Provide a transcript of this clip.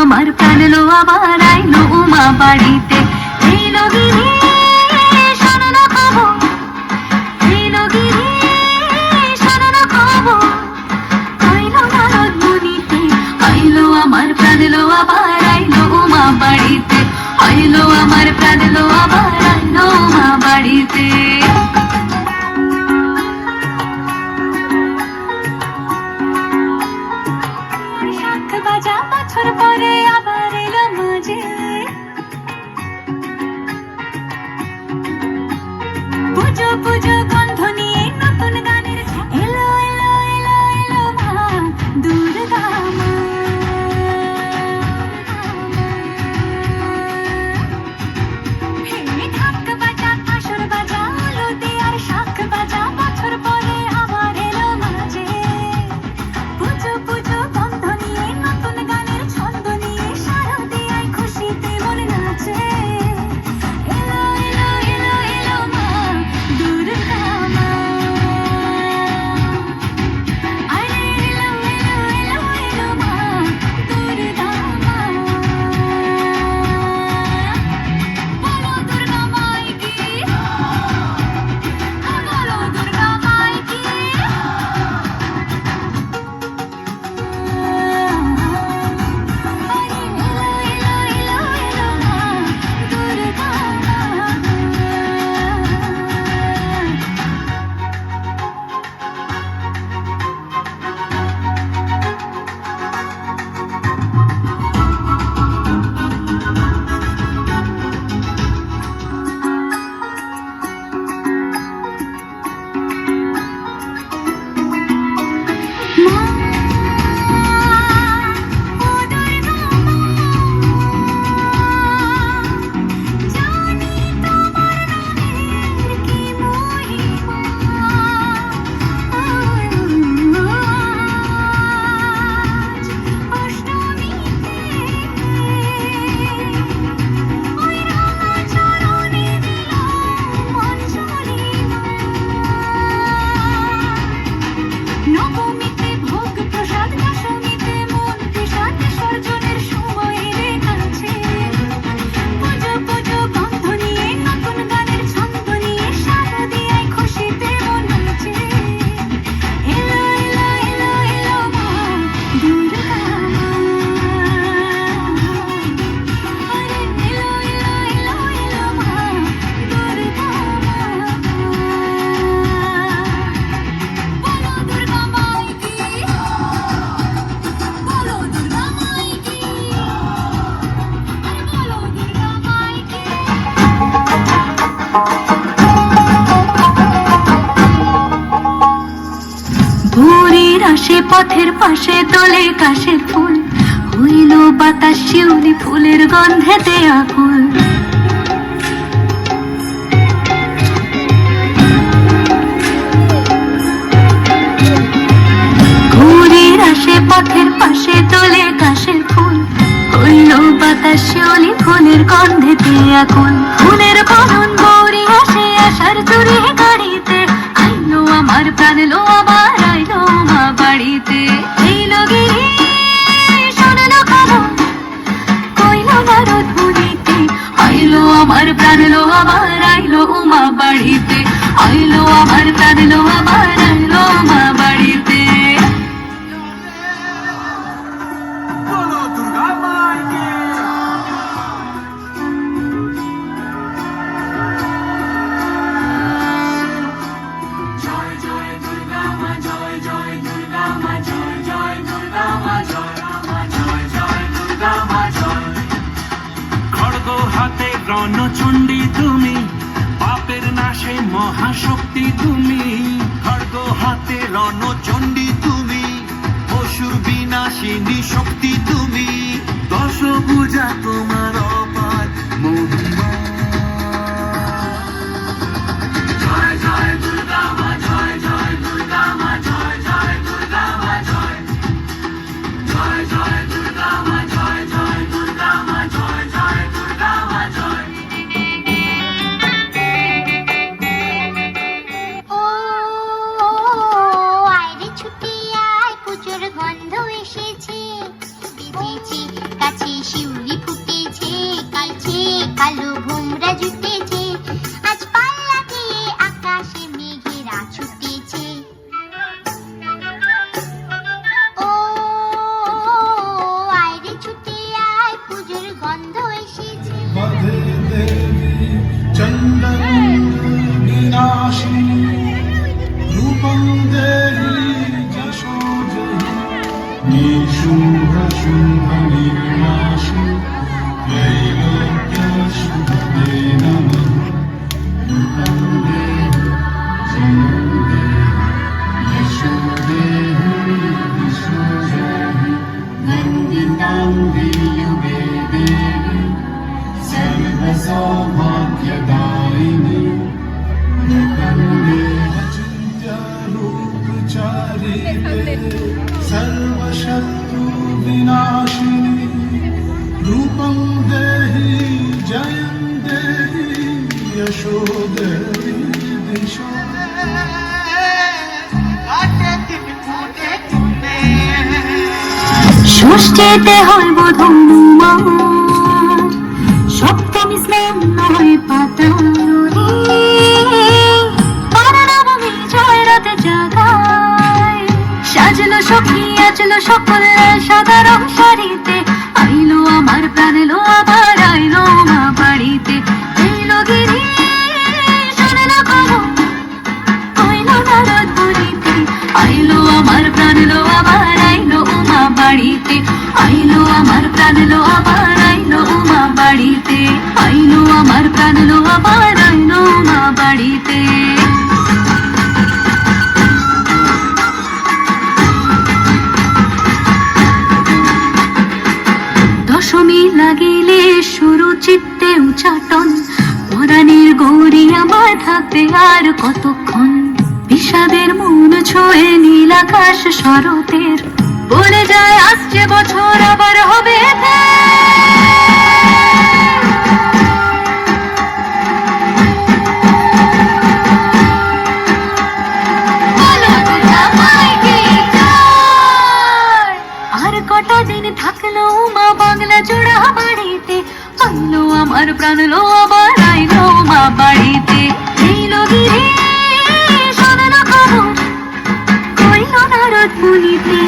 আমার প্রাণ আমার আইলো মা বাড়িতে প্রাণলো আবার আইলো উমা বাড়িতে আইলো আমার প্রাণলো আবার আইলো উমা বাড়িতে পথের পাশে তোলে কাশের ফুল। হইল বাতাস শিউলি ফুলের গন্ধেতে আকুল। পথের পাশে তোলে কাশের ফুল। হইল বাতাস শিউলি ফুলের গন্ধেতে আকুল। ফুলের বরণ বৌরি আসে আসার গাড়িতে। আইলো আমার প্রাণ লো মা আইলো আমার প্রাণ লো আবার আইলো উমা বাড়িতে। আইলো আমার আবার আইলো মা বাড়িতে। মহাশক্তি তুমি নিশুম্ভ শুম্ভ নির্মাশু ত্রৈলোক্যশু দে নমঃ দুঃখং দেহ জনম দেহ যশো দেহ বিষ্ণু জাহি নন্দিতাং দেহ দেবী সর্বসৌ ষষ্ঠীতে হয় বধূমা সপ্তমী জয় রাতে জাগায়। সাজলো সখী আজলো সকল সাধারণ শাড়িতে আইলো আমার প্রাণ, এলো আবার, আইলো মা বাড়িতে। এইলো গিরি আইলো আইলো আমার প্রাণ লো আবার, আইলো উমা বাড়িতে। আইলো আমার প্রাণ লো আবার আইলো উমা বাড়িতে। আইলো আমার প্রাণ লো আবার আইলো উমা বাড়িতে। দশমী লাগিলে শুরু চিত্তে উচাটন, পরাণের গৌরী আমার থাকবে আর কতক্ষণ? বিষাদের মন ছুঁয়ে নীল আকাশ শরতের বলে যায়, আসছে বছর, আবার হবে। আর কটা দিন থাকল মা বাংলা জোড়া বাড়িতে আইলো আমার প্রাণ লো, আবার আইলো মা বাড়িতে মুনিতে